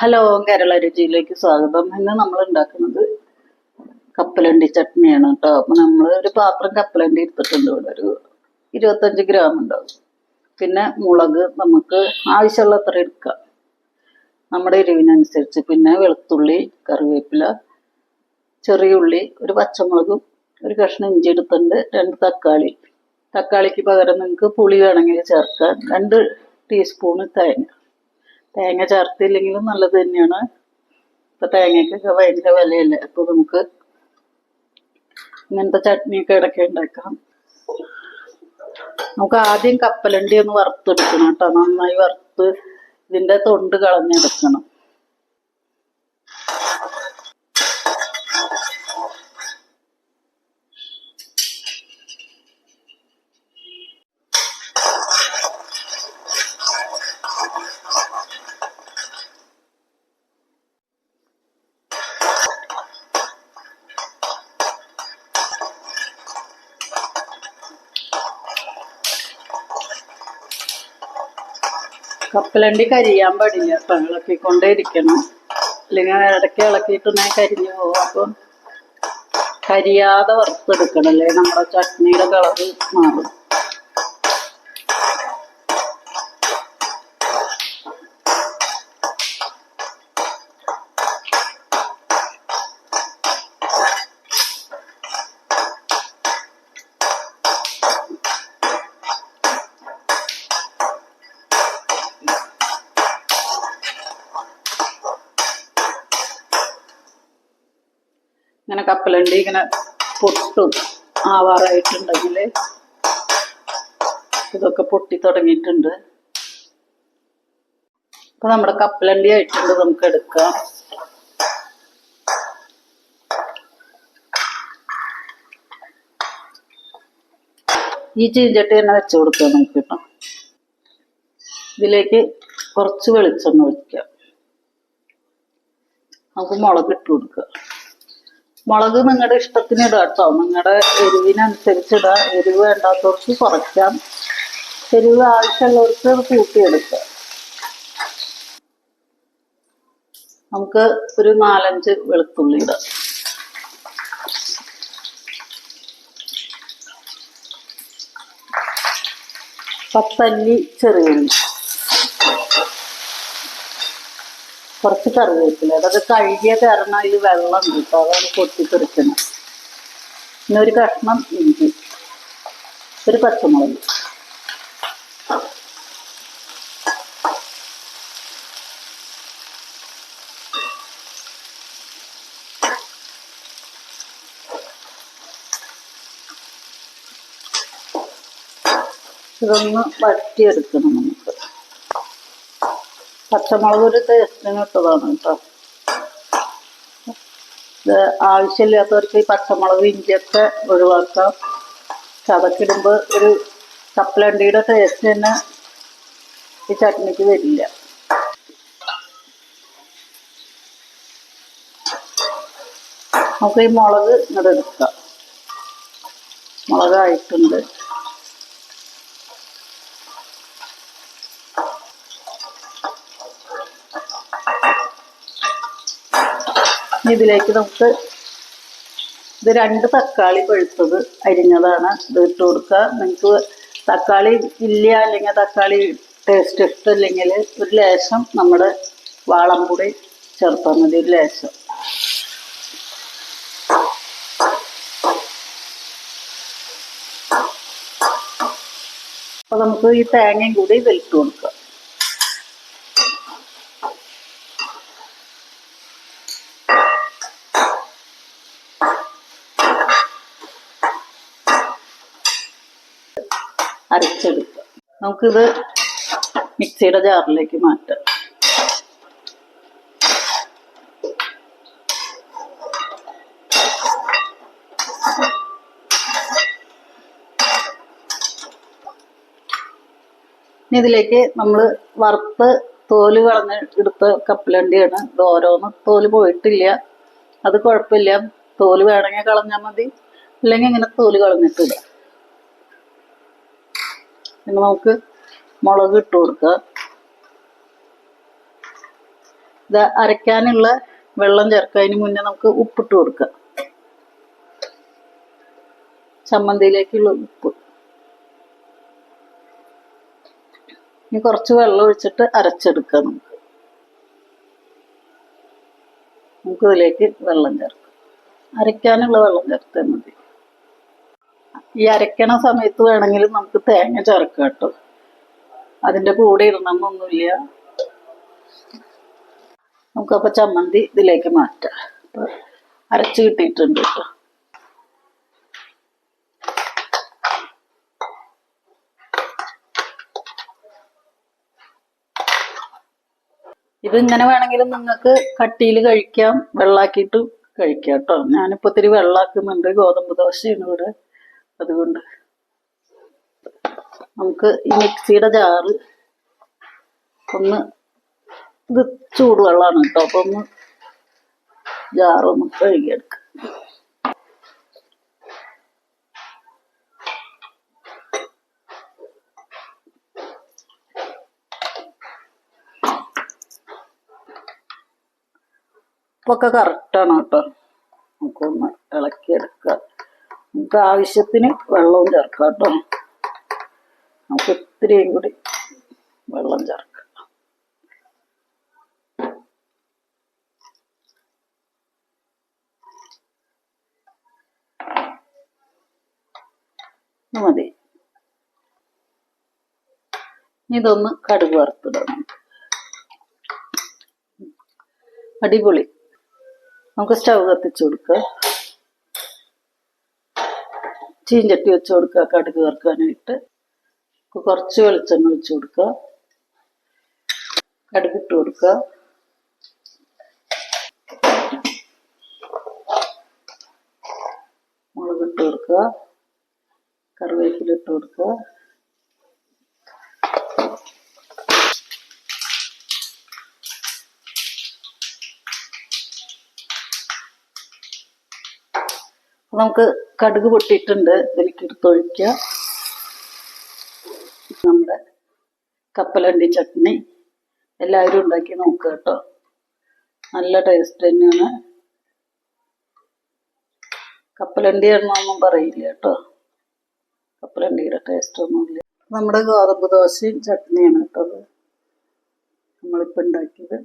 Hello Kerala രുചിയിലേക്ക് സ്വാഗതം. ഇന്ന് നമ്മൾ ഉണ്ടാക്കുന്നത് കപ്പലണ്ടി ചട്നിയാണ് കേട്ടോ. അപ്പൊ നമ്മൾ ഒരു പാത്രം കപ്പലണ്ടി എടുത്തിട്ടുണ്ട്. ഇവിടെ ഒരു ഇരുപത്തഞ്ച് ഗ്രാം ഉണ്ടാവും. പിന്നെ മുളക് നമുക്ക് ആവശ്യമുള്ള അത്ര എടുക്കാം. നമ്മുടെ എരിവിനനുസരിച്ച്. പിന്നെ വെളുത്തുള്ളി കറിവേപ്പില ചെറിയ ഉള്ളി ഒരു പച്ചമുളകും ഒരു കഷ്ണം ഇഞ്ചി എടുത്തിട്ടുണ്ട്. രണ്ട് തക്കാളി. തക്കാളിക്ക് പകരം നിങ്ങൾക്ക് പുളി വേണമെങ്കിൽ ചേർക്കാം. രണ്ട് ടീസ്പൂണ് തേങ്ങ. തേങ്ങ ചേർത്തില്ലെങ്കിലും നല്ലത് തന്നെയാണ്. ഇപ്പൊ തേങ്ങയ്ക്കൊക്കെ ഭയങ്കര വിലയല്ലേ? അപ്പൊ നമുക്ക് ഇങ്ങനത്തെ ചട്നിയൊക്കെ ഇടയ്ക്ക് ഉണ്ടാക്കാം. നമുക്ക് ആദ്യം കപ്പലണ്ടി ഒന്ന് വറുത്തെടുക്കണം കേട്ടോ. നന്നായി വറുത്ത് ഇതിന്റെ തൊണ്ട് കളഞ്ഞെടുക്കണം. കപ്പലണ്ടി കരിയാൻ പാടില്ല. അപ്പൊ ഇളക്കിക്കൊണ്ടേ ഇരിക്കണം അല്ലെങ്കിൽ ഇടയ്ക്ക് ഇളക്കിയിട്ടുണ്ടെങ്കിൽ കരിഞ്ഞു പോകും. അപ്പം കരിയാതെ വറുത്തെടുക്കണം. അല്ലെ നമ്മുടെ ചട്നിയുടെ കളറ് മാറും. ഇങ്ങനെ കപ്പലുണ്ട് ഇങ്ങനെ പൊട്ടും ആവാറായിട്ടുണ്ടെങ്കിൽ ഇതൊക്കെ പൊട്ടി തുടങ്ങിയിട്ടുണ്ട്. അപ്പൊ നമ്മുടെ കപ്പലണ്ടി ആയിട്ടുണ്ട് നമുക്ക് എടുക്കാം. ഈ ചീഞ്ചട്ടി തന്നെ വെച്ച് കൊടുക്കുക നമുക്ക് കേട്ടോ. ഇതിലേക്ക് കുറച്ച് വെളിച്ചെണ്ണ ഒഴിക്കാം. നമുക്ക് മുളക് ഇട്ട് കൊടുക്കുക മുളക് നിങ്ങളുടെ ഇഷ്ടത്തിന് ഇടാം കേട്ടോ നിങ്ങളുടെ എരിവിനനുസരിച്ച് എരിവ് വേണ്ടാത്തവർക്ക് കുറയ്ക്കാം. എരിവ് ആവശ്യമുള്ളവർക്ക് അത് കൂട്ടിയെടുക്കാം. നമുക്ക് ഒരു നാലഞ്ച് വെളുത്തുള്ളി ഇടാം. പത്തല്ലി ചെറിയുള്ളി. കുറച്ച് കറിവേപ്പില. അതൊക്കെ കഴുകിയ കാരണം അതിൽ വെള്ളം കിട്ടും. അതാണ് പൊട്ടിത്തെറിക്കുന്നത് പിന്നെ ഒരു കഷ്ണം ഇഞ്ചി. ഒരു പച്ചമുളക്. ഇതൊന്ന് വറ്റിയെടുക്കണം നമുക്ക്. പച്ചമുളക് ഒരു ടേസ്റ്റിന് ഇട്ടതാണ് കേട്ടോ ഇത് ആവശ്യമില്ലാത്തവർക്ക് ഈ പച്ചമുളക് ഇഞ്ചിയൊക്കെ ഒഴിവാക്കാം. ചതക്കിടുമ്പോൾ ഒരു കപ്പലണ്ടിയുടെ ടേസ്റ്റ് തന്നെ ഈ ചട്നിക്ക് വരില്ല. നമുക്ക് ഈ മുളക് ഇങ്ങോട്ട് എടുക്കാം. മുളകായിട്ടുണ്ട് ഇനി ഇതിലേക്ക് നമുക്ക് ഇത് രണ്ട് തക്കാളി പഴുത്തത് അരിഞ്ഞതാണ്. ഇത് ഇട്ട് കൊടുക്കുക. നിങ്ങൾക്ക് തക്കാളി ഇല്ല അല്ലെങ്കിൽ തക്കാളി ടേസ്റ്റ് ഇഷ്ടമില്ലെങ്കിൽ ഒരു ലേശം നമ്മുടെ വാളം കൂടി ചേർത്താൽ മതി ഒരു ലേശം. അപ്പോൾ നമുക്ക് ഈ തേങ്ങയും കൂടി ഇതിലിട്ട് കൊടുക്കാം. അരച്ചെടുക്കുക നമുക്കിത് മിക്സിയുടെ ജാറിലേക്ക് മാറ്റാം. ഇതിലേക്ക് നമ്മൾ വറുത്ത് തോൽ കളഞ്ഞ് എടുത്ത കപ്പലണ്ടിയാണ്. ഇത് ഓരോന്ന് തോൽ പോയിട്ടില്ല. അത് കുഴപ്പമില്ല. തോൽ വേണമെങ്കിൽ കളഞ്ഞാൽ മതി. അല്ലെങ്കിൽ ഇങ്ങനെ തോൽ കളഞ്ഞിട്ടില്ല. പിന്നെ നമുക്ക് മുളക് ഇട്ട് കൊടുക്കുക. ഇത് അരയ്ക്കാനുള്ള വെള്ളം ചേർക്കുക. അതിന് മുന്നേ നമുക്ക് ഉപ്പിട്ട് കൊടുക്കുക. ചമ്മന്തിയിലേക്കുള്ള ഉപ്പ്. ഇനി കുറച്ച് വെള്ളം ഒഴിച്ചിട്ട് അരച്ചെടുക്കുക നമുക്ക്. നമുക്ക് ഇതിലേക്ക് വെള്ളം ചേർക്കാം. അരയ്ക്കാനുള്ള വെള്ളം ചേർത്താൽ മതി. ഈ അരയ്ക്കണ സമയത്ത് വേണമെങ്കിൽ നമുക്ക് തേങ്ങ ചേർക്കാം കേട്ടോ. അതിന്റെ കൂടെ ഇടണമെന്നൊന്നുമില്ല നമുക്കപ്പോൾ ചമ്മന്തി ഇതിലേക്ക് മാറ്റാം. അരച്ച് കിട്ടിയിട്ടുണ്ട് കേട്ടോ. ഇത് ഇങ്ങനെ വേണമെങ്കിലും നിങ്ങൾക്ക് കട്ടിയിൽ കഴിക്കാം വെള്ളാക്കിയിട്ട് കഴിക്കാം കേട്ടോ. ഞാനിപ്പോൾ ഇത്തിരി വെള്ളാക്കുന്നുണ്ട് ഗോതമ്പ് ദോശയാണ് ഇവിടെ. അതുകൊണ്ട് നമുക്ക് ഈ മിക്സിയുടെ ജാറ് ഒന്ന് ഇത് ചൂടുവെള്ളമാണ് കേട്ടോ. അപ്പൊ ഒന്ന് ജാറൊന്ന് കഴുകിയെടുക്കാം ഉപ്പൊക്കെ കറക്റ്റാണ് കേട്ടോ. നമുക്കൊന്ന് ഇളക്കിയെടുക്കുക നമുക്ക് ആവശ്യത്തിന് വെള്ളവും ചേർക്കാം കേട്ടോ. നമുക്ക് ഇത്തിരിയും കൂടി വെള്ളം ചേർക്കാം. മതി. ഇതൊന്ന് കടുക് വറുത്തിടണം അടിപൊളി. നമുക്ക് സ്റ്റവ് കത്തിച്ചു കൊടുക്കുക ചീഞ്ചട്ടി വെച്ച് കൊടുക്കുക കടുക് വറുക്കാനായിട്ട്. കുറച്ച് വെളിച്ചെണ്ണ ഒഴിച്ച് കൊടുക്കുക. കടുകിട്ട് കൊടുക്കുക. മുളകിട്ട് കൊടുക്കുക. കറിവേപ്പില ഇട്ട് കൊടുക്കുക. നമുക്ക് കടുക് പൊട്ടിയിട്ടുണ്ട്. ഇതിലേക്ക് എടുത്തൊഴിക്കുക നമ്മുടെ കപ്പലണ്ടി ചട്നി. എല്ലാവരും ഉണ്ടാക്കി നോക്കുക കേട്ടോ. നല്ല ടേസ്റ്റ് തന്നെയാണ്. കപ്പലണ്ടി എന്നൊന്നും പറയില്ല കേട്ടോ. കപ്പലണ്ടിയുടെ ടേസ്റ്റ് ഒന്നുമില്ല. നമ്മുടെ ഗോതമ്പ് ദോശയും ചട്നിയാണ് കേട്ടോ നമ്മളിപ്പോൾ ഉണ്ടാക്കിയത്.